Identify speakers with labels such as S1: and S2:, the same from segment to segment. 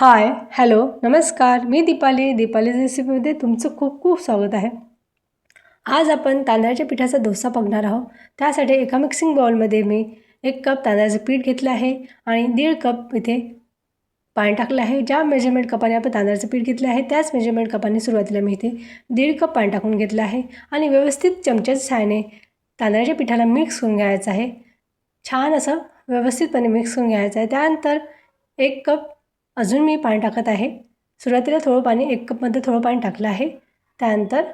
S1: Hi hello नमस्कार. मी दीपाली. दीपाली रेसिपीमध्ये तुमचं खूप खूप स्वागत आहे. आज आपण तांदळाच्या पिठाचा डोसा बघणार आहोत. त्यासाठी एका मिक्सिंग बाउलमध्ये मी एक कप तांदळाचं पीठ घेतलं आहे आणि दीड कप इथे पाणी टाकलं आहे. ज्या मेजरमेंट कपाने आपण तांदळाचं पीठ घेतलं आहे त्याच मेजरमेंट कपाने सुरुवातीला मी इथे दीड कप पाणी टाकून घेतलं आहे. आणि व्यवस्थित चमच्याच्या सहाय्याने तांदळाच्या पिठाला मिक्स करून घ्यायचं आहे. छान असं व्यवस्थितपणे मिक्स करून घ्यायचं आहे. त्यानंतर एक कप अजून मी पाणी टाकत आहे. सुरुवातीला थोडं पाणी एक कपमध्ये थोडं पाणी टाकलं आहे. त्यानंतर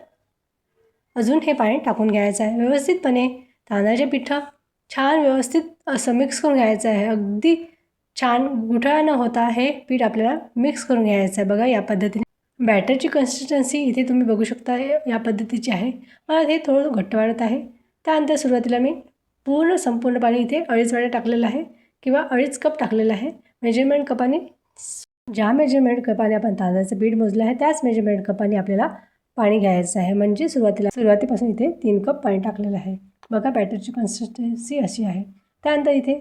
S1: अजून हे पाणी टाकून घ्यायचं आहे. व्यवस्थितपणे तांदळाचे पिठं छान व्यवस्थित असं मिक्स करून घ्यायचं आहे. अगदी छान गुठळा न होता हे पीठ आपल्याला मिक्स करून घ्यायचं आहे. बघा या पद्धतीने. बॅटरची कन्सिस्टन्सी इथे तुम्ही बघू शकता या पद्धतीची आहे. मला हे थोडं घट्ट वाढत आहे. त्यानंतर सुरुवातीला मी पूर्ण संपूर्ण पाणी इथे अडीच वेळा टाकलेलं आहे किंवा अडीच कप टाकलेलं आहे. मेजरमेंट कपाने ज्या मेजरमेंट कपाने आपण तांदळाचं पीठ मोजलं आहे त्याच मेजरमेंट कपाने आपल्याला पाणी घ्यायचं आहे. म्हणजे सुरुवातीला सुरुवातीपासून इथे तीन कप पाणी टाकलेलं आहे. बघा बॅटरची कन्सिस्टन्सी अशी आहे. त्यानंतर इथे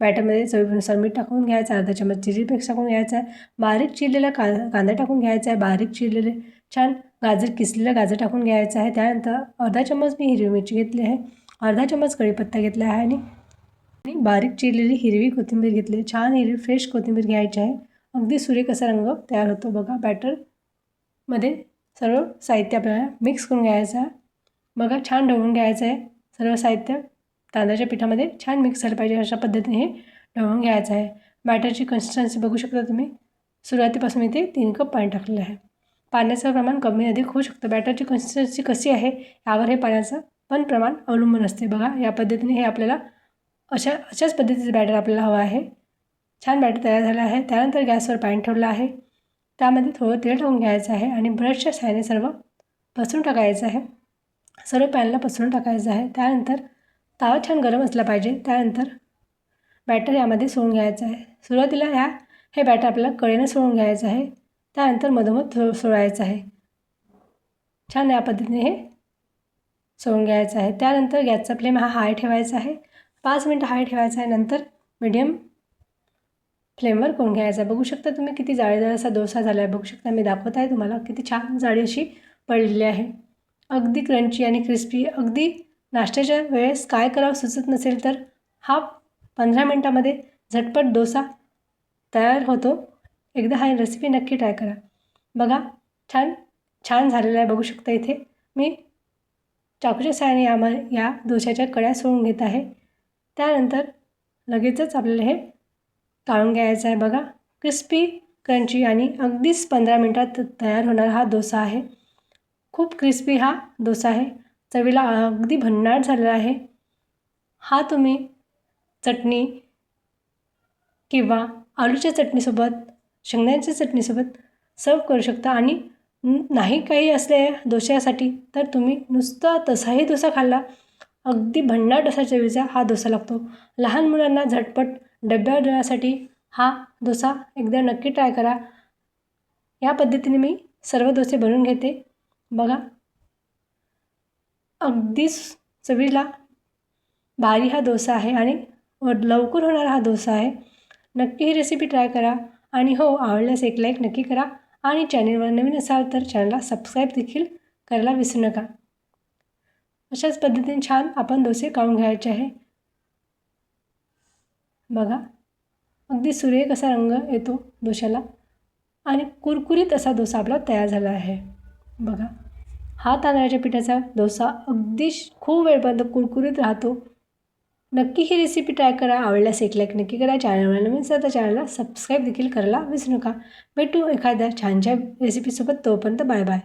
S1: बॅटरमध्ये चवीनुसार मीठ टाकून घ्यायचं अर्धा चमच चिली टाकून घ्यायचा आहे. बारीक चिरलेला का कांदा टाकून घ्यायचा आहे. बारीक चिरलेले छान गाजर किसलेलं गाजर टाकून घ्यायचं आहे. त्यानंतर अर्धा चमच मी हिरवी मिरची घेतली आहे. अर्धा चमच कढीपत्ता घेतला आहे. आणि बारीक चिरलेली हिरवी कोथिंबीर घेतली छान हिरवी फ्रेश कोथिंबीर घ्यायची आहे. अगदी सुरेख असा रंग तयार होतो बघा. बॅटरमध्ये सर्व साहित्य आपल्याला मिक्स करून घ्यायचं आहे. बघा छान ढवळून घ्यायचं आहे. सर्व साहित्य तांदळाच्या पिठामध्ये छान मिक्स झालं पाहिजे अशा पद्धतीने हे ढवळून घ्यायचं आहे. बॅटरची कन्सिस्टन्सी बघू शकता तुम्ही. सुरुवातीपासून इथे तीन कप पाणी टाकलेलं आहे. पाण्याचं प्रमाण कमी अधिक होऊ शकतं. बॅटरची कन्सिस्टन्सी कशी आहे यावर हे पाण्याचं पण प्रमाण अवलंबून असते. बघा या पद्धतीने हे आपल्याला अशा अशाच पद्धतीचं बॅटर आपल्याला हवं आहे. छान बॅटर तयार झालं आहे. त्यानंतर गॅसवर पॅन ठेवलं आहे. त्यामध्ये थोडं तेल टाकून घ्यायचं आहे आणि ब्रशच्या सायने सर्व पसरून टाकायचं आहे. सर्व पॅनला पसरून टाकायचं आहे. त्यानंतर तावा छान गरम असला पाहिजे. त्यानंतर बॅटर यामध्ये सोडून घ्यायचं आहे. सुरुवातीला ह्या हे बॅटर आपल्याला कडेनं सोडून घ्यायचं आहे. त्यानंतर मधोमध सोडायचं आहे. छान या पद्धतीने हे सोडून घ्यायचं आहे. त्यानंतर गॅसचा फ्लेम हा हाय ठेवायचा आहे. पाच मिनटं हाय ठेवायचा आहे. नंतर मिडियम फ्लेमवर करून घ्यायचा. बघू शकता तुम्ही किती जाळीदार असा डोसा झाला आहे बघू शकता मी दाखवत आहे तुम्हाला किती छान जाळी अशी पडलेली आहे. अगदी क्रंची आणि क्रिस्पी अगदी नाश्त्याच्या वेळेस काय करावं सुचत नसेल तर हा पंधरा मिनटामध्ये झटपट डोसा तयार होतो. एकदा हा रेसिपी नक्की ट्राय करा. बघा छान छान झालेला आहे. बघू शकता इथे मी चाकूच्या साहाय्याने यामध्ये या डोशाच्या कड्या सोडून घेत आहे. त्यानंतर लगेचच आपल्याला हे काढून घ्यायचा आहे बघा. क्रिस्पी क्रंची आणि अगदीच पंधरा मिनटात तयार होणारा हा डोसा आहे. खूप क्रिस्पी हा डोसा आहे. चवीला अगदी भन्नाट झालेला आहे. हा तुम्ही चटणी किंवा आलूच्या चटणीसोबत शेंगदाण्याच्या चटणीसोबत सर्व करू शकता आणि नाही काही असले डोश्यासाठी तर तुम्ही नुसता तसाही डोसा खाल्ला अगदी भन्नाट असा चवीचा हा डोसा लागतो. लहान मुलांना झटपट डब्यावर देण्यासाठी हा डोसा एकदा नक्की ट्राय करा. या पद्धतीने मी सर्व डोसे बनवून घेते. बघा. अगदीच चवीला भारी हा डोसा आहे आणि लवकर होणारा हा डोसा आहे. नक्की ही रेसिपी ट्राय करा आणि हो आवडल्यास एक लाईक नक्की करा आणि चॅनेलवर नवीन असाल तर चॅनलला सबस्क्राईब देखील करायला विसरू नका. अशाच पद्धतीने छान आपण डोसे काढून घ्यायचे आहे. बघा. अगदी सुरेख असा रंग येतो डोशाला आणि कुरकुरीत असा डोसा आपला तयार झाला आहे. बघा. हा तांदळाच्या पिठाचा डोसा अगदी खूप वेळपर्यंत कुरकुरीत राहतो. नक्की ही रेसिपी ट्राय करा. आवडल्यास एक लाईक नक्की करा. चॅनलवर नवीन त्या चॅनलला सबस्क्राईब देखील करायला विसरू नका. भेटू एखाद्या छानच्या रेसिपीसोबत तोपर्यंत बाय बाय